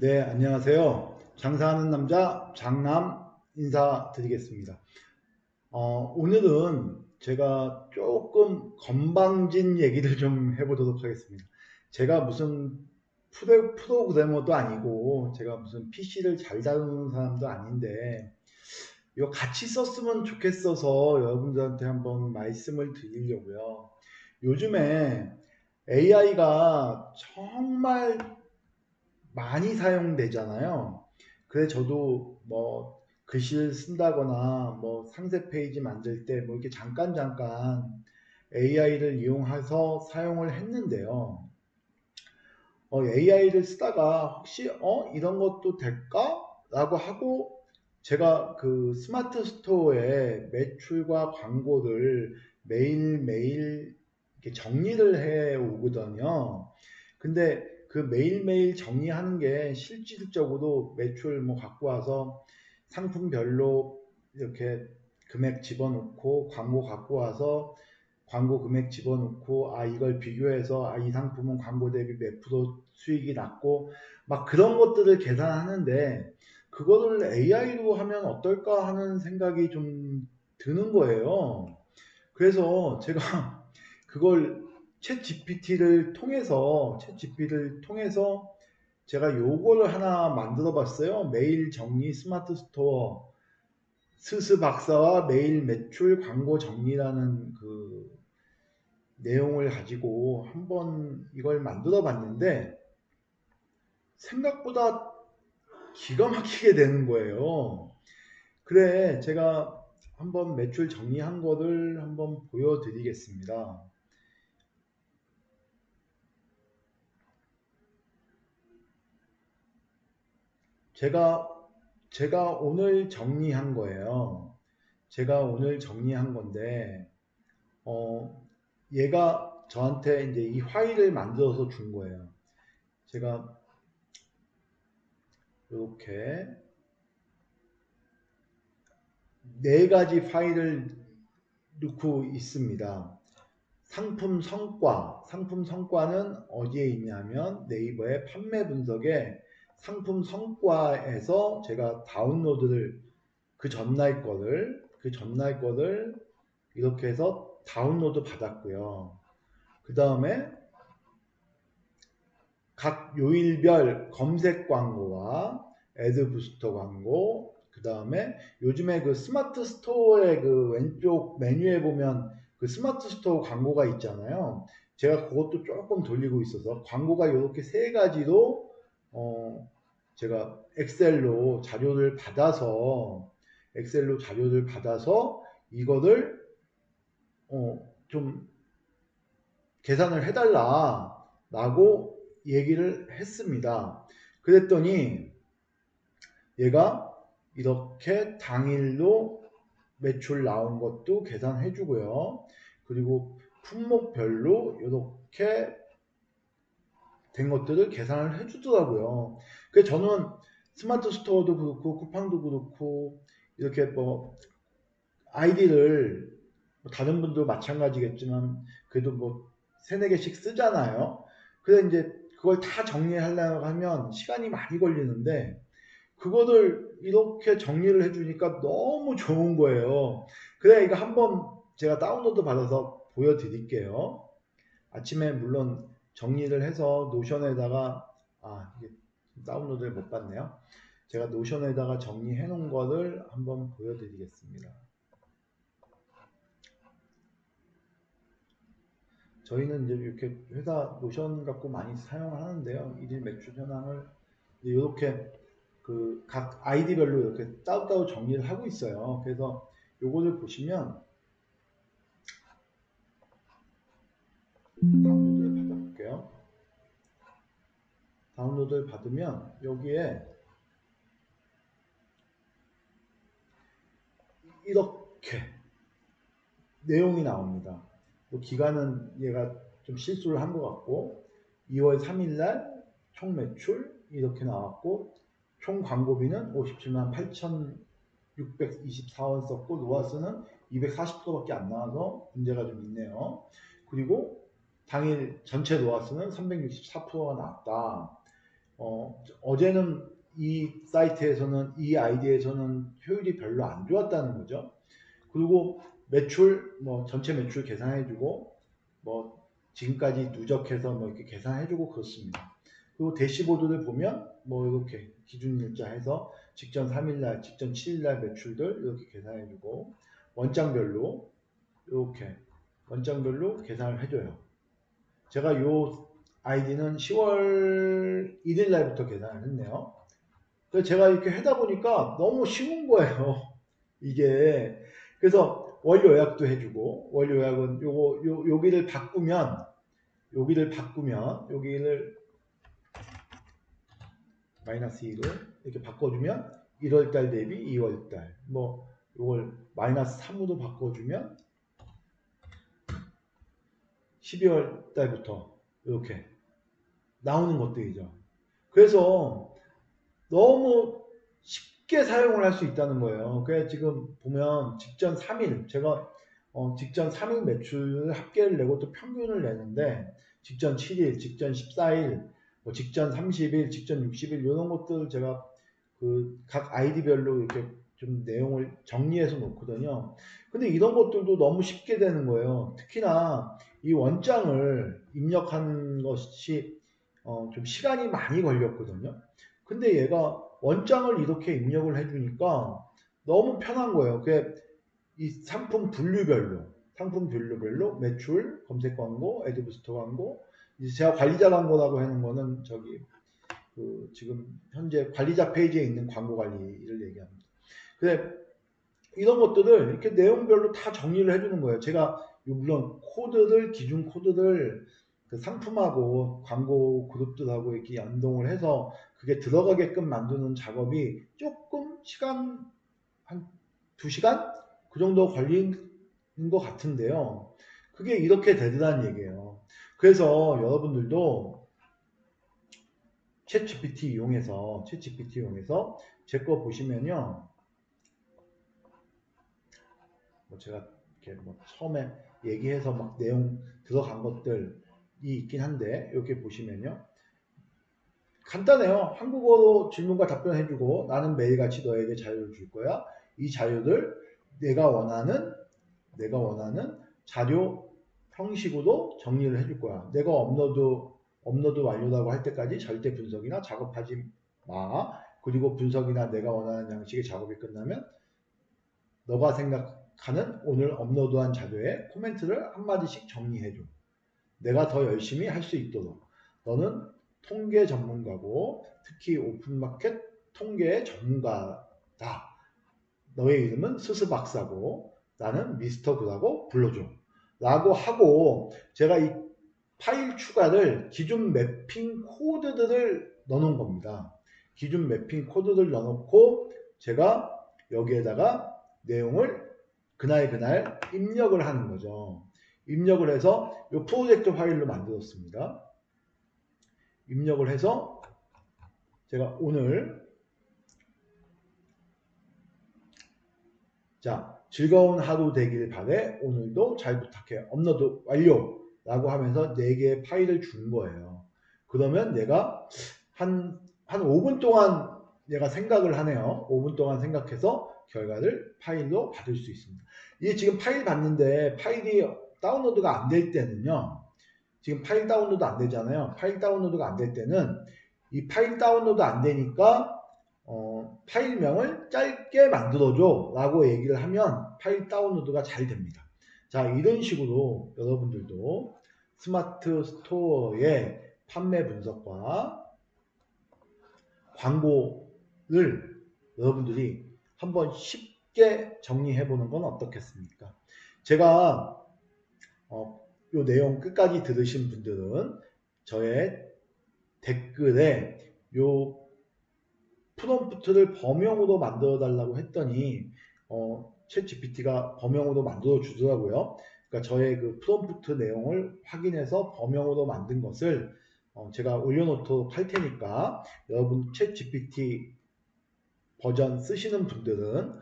네, 안녕하세요. 장사하는 남자 장남 인사드리겠습니다. 어, 오늘은 제가 조금 건방진 얘기를 좀 해보도록 하겠습니다. 제가 무슨 프로, 프로그래머도 아니고 제가 무슨 PC를 잘 다루는 사람도 아닌데 이거 같이 썼으면 좋겠어서 여러분들한테 한번 말씀을 드리려고요. 요즘에 AI가 정말 많이 사용되잖아요. 그래 저도 뭐 글씨를 쓴다거나 뭐 상세 페이지 만들 때 뭐 이렇게 잠깐 잠깐 AI를 이용해서 사용을 했는데요. 어, AI를 쓰다가 혹시 어 이런 것도 될까? 라고 하고 제가 그 스마트 스토어에 매출과 광고를 매일매일 이렇게 정리를 해 오거든요. 근데 그 매일매일 정리하는 게 실질적으로 매출 뭐 갖고 와서 상품별로 이렇게 금액 집어넣고 광고 갖고 와서 광고 금액 집어넣고 아 이걸 비교해서 아 이 상품은 광고 대비 몇 프로 수익이 낮고 막 그런 것들을 계산하는데 그거를 AI로 하면 어떨까 하는 생각이 좀 드는 거예요. 그래서 제가 그걸 챗 GPT를 통해서 챗 GPT를 통해서 제가 요거를 하나 만들어 봤어요. 메일 정리 스마트 스토어 스스 박사와 메일 매출 광고 정리라는 그 내용을 가지고 한번 이걸 만들어 봤는데 생각보다 기가 막히게 되는 거예요. 그래 제가 한번 매출 정리한 거를 한번 보여드리겠습니다. 제가 제가 오늘 정리한 거예요. 제가 오늘 정리한 건데 어 얘가 저한테 이제 이 파일을 만들어서 준 거예요. 제가 이렇게 네 가지 파일을 넣고 있습니다. 상품 성과, 상품 성과는 어디에 있냐면 네이버의 판매 분석에 상품 성과에서 제가 다운로드를 그 전날 거를 그 전날 거를 이렇게 해서 다운로드 받았고요. 그 다음에 각 요일별 검색 광고와 애드 부스터 광고, 그 다음에 요즘에 그 스마트 스토어의 그 왼쪽 메뉴에 보면 그 스마트 스토어 광고가 있잖아요. 제가 그것도 조금 돌리고 있어서 광고가 이렇게 세 가지로 어 제가 엑셀로 자료를 받아서 엑셀로 자료를 받아서 이거를 어 좀 계산을 해달라 라고 얘기를 했습니다. 그랬더니 얘가 이렇게 당일로 매출 나온 것도 계산해 주고요. 그리고 품목별로 이렇게 된 것들을 계산을 해 주더라고요. 그래서 저는 스마트 스토어도 그렇고 쿠팡도 그렇고 이렇게 뭐 아이디를 뭐 다른 분도 마찬가지겠지만 그래도 뭐 세네 개씩 쓰잖아요. 그래 이제 그걸 다 정리하려고 하면 시간이 많이 걸리는데 그거를 이렇게 정리를 해주니까 너무 좋은 거예요. 그래 이거 한번 제가 다운로드 받아서 보여드릴게요. 아침에 물론 정리를 해서 노션에다가 아 이게 다운로드를 못 받네요. 제가 노션에다가 정리해 놓은 거를 한번 보여드리겠습니다. 저희는 이제 이렇게 회사 노션 갖고 많이 사용하는데요. 일일 매출 현황을 이렇게 그 각 아이디별로 이렇게 따로따로 정리를 하고 있어요. 그래서 요거를 보시면 다운로드를 받으면 여기에 이렇게 내용이 나옵니다. 뭐 기간은 얘가 좀 실수를 한 것 같고 2월 3일 날 총 매출 이렇게 나왔고 총 광고비는 57만 8,624원 썼고 로아스는 240%밖에 안 나와서 문제가 좀 있네요. 그리고 당일 전체 로아스는 364%가 나왔다. 어, 어제는 이 사이트에서는 이 아이디에서는 효율이 별로 안 좋았다는 거죠. 그리고 매출 뭐 전체 매출 계산해주고 뭐 지금까지 누적해서 뭐 이렇게 계산해주고 그렇습니다. 그리고 대시보드를 보면 뭐 이렇게 기준 일자 해서 직전 3일날, 직전 7일날 매출들 이렇게 계산해주고 원장별로 이렇게 원장별로 계산을 해줘요. 제가 요 아이디는 10월 1일 날부터 계산을 했네요. 그래서 제가 이렇게 하다 보니까 너무 쉬운 거예요. 이게. 그래서 월 요약도 해주고, 월 요약은 요거, 요, 여기를 바꾸면, 여기를 바꾸면, 여기를 마이너스 1을 이렇게 바꿔주면 1월달 대비 2월달, 뭐, 요걸 마이너스 3으로 바꿔주면 12월 달부터 이렇게 나오는 것들이죠. 그래서 너무 쉽게 사용을 할 수 있다는 거예요. 그래서 지금 보면 직전 3일, 제가 어, 직전 3일 매출 합계를 내고 또 평균을 내는데 직전 7일, 직전 14일, 뭐 직전 30일, 직전 60일 이런 것들 제가 그 각 아이디별로 이렇게 좀 내용을 정리해서 놓거든요. 근데 이런 것들도 너무 쉽게 되는 거예요. 특히나 이 원장을 입력하는 것이 어, 좀 시간이 많이 걸렸거든요. 근데 얘가 원장을 이렇게 입력을 해주니까 너무 편한 거예요. 그게 이 상품 분류별로, 상품 분류별로 매출, 검색 광고, 애드부스터 광고, 이제 제가 관리자 광고라고 하는 거는 저기 그 지금 현재 관리자 페이지에 있는 광고 관리를 얘기합니다. 근데 이런 것들을 이렇게 내용별로 다 정리를 해주는 거예요. 제가 물론 코드를 기준 코드를 그 상품하고 광고 그룹들하고 이렇게 연동을 해서 그게 들어가게끔 만드는 작업이 조금 시간 한두 시간 그 정도 걸리는 것 같은데요. 그게 이렇게 되더라는 얘기예요. 그래서 여러분들도 챗 GPT 이용해서 챗 GPT 이용해서 제 거 보시면요. 뭐 제가 이렇게 뭐 처음에 얘기해서 막 내용 들어간 것들이 있긴 한데 이렇게 보시면요. 간단해요. 한국어로 질문과 답변해주고 나는 매일같이 너에게 자유를 줄 거야. 이 자유를 내가 원하는 내가 원하는 자료 형식으로 정리를 해줄 거야. 내가 업로드 업로드 완료라고 할 때까지 절대 분석이나 작업하지 마. 그리고 분석이나 내가 원하는 양식의 작업이 끝나면 너가 생각하는 오늘 업로드한 자료에 코멘트를 한마디씩 정리해줘. 내가 더 열심히 할 수 있도록. 너는 통계 전문가고 특히 오픈마켓 통계의 전문가다. 너의 이름은 스스 박사고 나는 미스터 그라고 불러줘. 라고 하고 제가 이 파일 추가를 기존 매핑 코드들을 넣어놓은 겁니다. 기존 매핑 코드를 넣어놓고 제가 여기에다가 내용을 그날 그날 입력을 하는 거죠. 입력을 해서 이 프로젝트 파일로 만들었습니다. 입력을 해서 제가 오늘 자 즐거운 하루 되길 바래 오늘도 잘 부탁해 업로드 완료 라고 하면서 4개의 파일을 준 거예요. 그러면 내가 한, 한 5분 동안 얘가 생각을 하네요. 5분 동안 생각해서 결과를 파일로 받을 수 있습니다. 이게 지금 파일 받는데 파일이 다운로드가 안 될 때는요 지금 파일 다운로드 안 되잖아요 파일 다운로드가 안 될 때는 이 파일 다운로드 안 되니까 어, 파일명을 짧게 만들어줘 라고 얘기를 하면 파일 다운로드가 잘 됩니다. 자, 이런 식으로 여러분들도 스마트 스토어의 판매 분석과 광고를 여러분들이 한번 쉽게 정리해 보는 건 어떻겠습니까? 제가 어, 요 내용 끝까지 들으신 분들은 저의 댓글에 요 프롬프트를 범용으로 만들어 달라고 했더니 어, 챗 GPT가 범용으로 만들어 주더라고요. 그러니까 저의 그 프롬프트 내용을 확인해서 범용으로 만든 것을 어, 제가 올려놓도록 할 테니까 여러분 챗 GPT 버전 쓰시는 분들은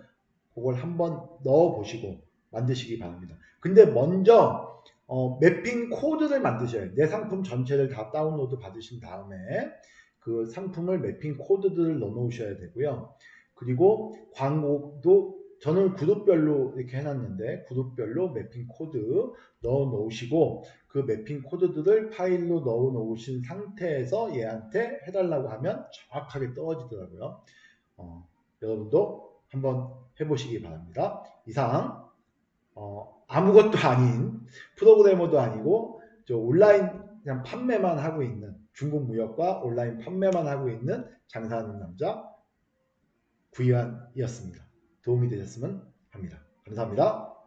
그걸 한번 넣어 보시고 만드시기 바랍니다. 근데 먼저 어, 매핑 코드를 만드셔야 해요. 내 상품 전체를 다 다운로드 받으신 다음에 그 상품을 매핑 코드들을 넣어 놓으셔야 되고요. 그리고 광고도 저는 그룹별로 이렇게 해놨는데 그룹별로 매핑 코드 넣어 놓으시고 그 매핑 코드들을 파일로 넣어 놓으신 상태에서 얘한테 해달라고 하면 정확하게 떨어지더라고요. 어, 여러분도 한번 해보시기 바랍니다. 이상 어, 아무것도 아닌 프로그래머도 아니고 저 온라인 그냥 판매만 하고 있는 중국 무역과 온라인 판매만 하고 있는 장사하는 남자 구이환이었습니다. 도움이 되셨으면 합니다. 감사합니다.